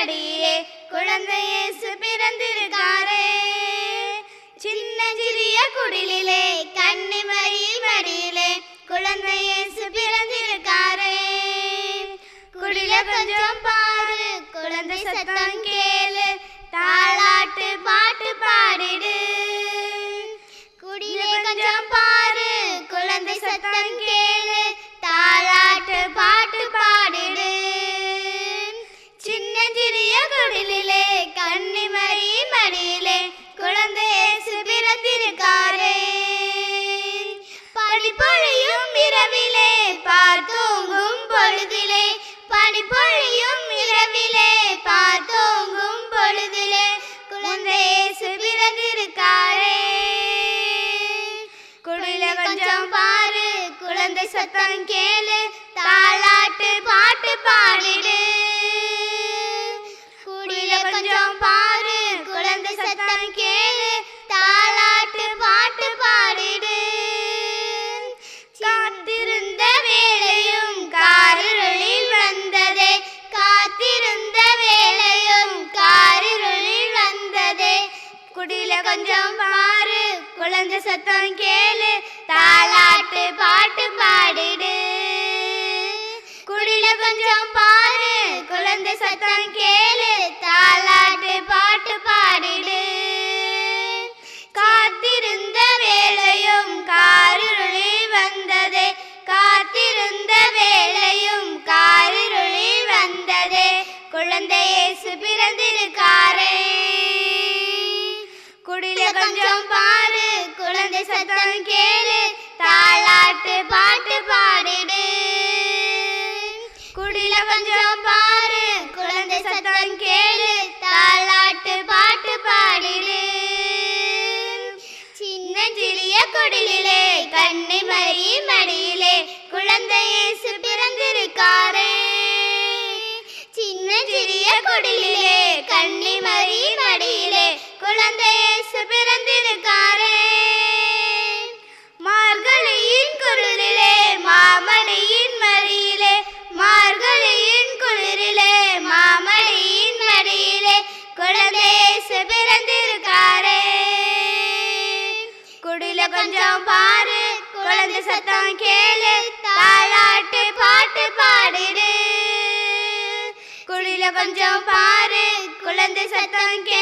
அடியிலே குழந்தையே பிறந்திருக்க சத்தம் கேளு தாளாட்டு பாட்டு பாடிடு. குடியில கொஞ்சம் பாரு குழந்தை சத்தம் கேளு தாளாட்டு பாட்டு பாடிடு. காத்திருந்த வேலையும் காரிருளில் வந்ததே காத்திருந்த வேலையும் காரிருளில் வந்ததே. குடியில கொஞ்சம் பாரு குழந்தை சத்தம் கேளு தாலாட்டு பாட்டு பாடிடு. குடில கொஞ்சம் பாரு குழந்தை சத்தம் கேளு தாலாட்டு பாட்டு பாடிடு. காத்திருந்த வேலையும் காரிருளி வந்ததே காத்திருந்த வேலையும் காரிருளி வந்ததே குழந்தையே இயேசு பிறந்திருக்காரே. குடில கொஞ்சம் பாரு குழந்தை சத்தம் கேளு தாளாட்டு பாட்டு பாடிடு. குடில கொஞ்சம் பாரு குழந்தை சத்தம் கேளு தாளாட்டு பாட்டு பாடிடு. சின்ன சிறிய குடிலே கண்ணி மறி மடியிலே குழந்தை இயேசு பிறந்திருக்காரே. சின்ன சிறிய குடிலே கண்ணி மறி மடியிலே கொஞ்சம் பாரு குழந்தை சத்தம் கேளு தாலாட்டு பாட்டு பாடிடு. குடில கொஞ்சம் பாரு குழந்தை சத்தம் கேளு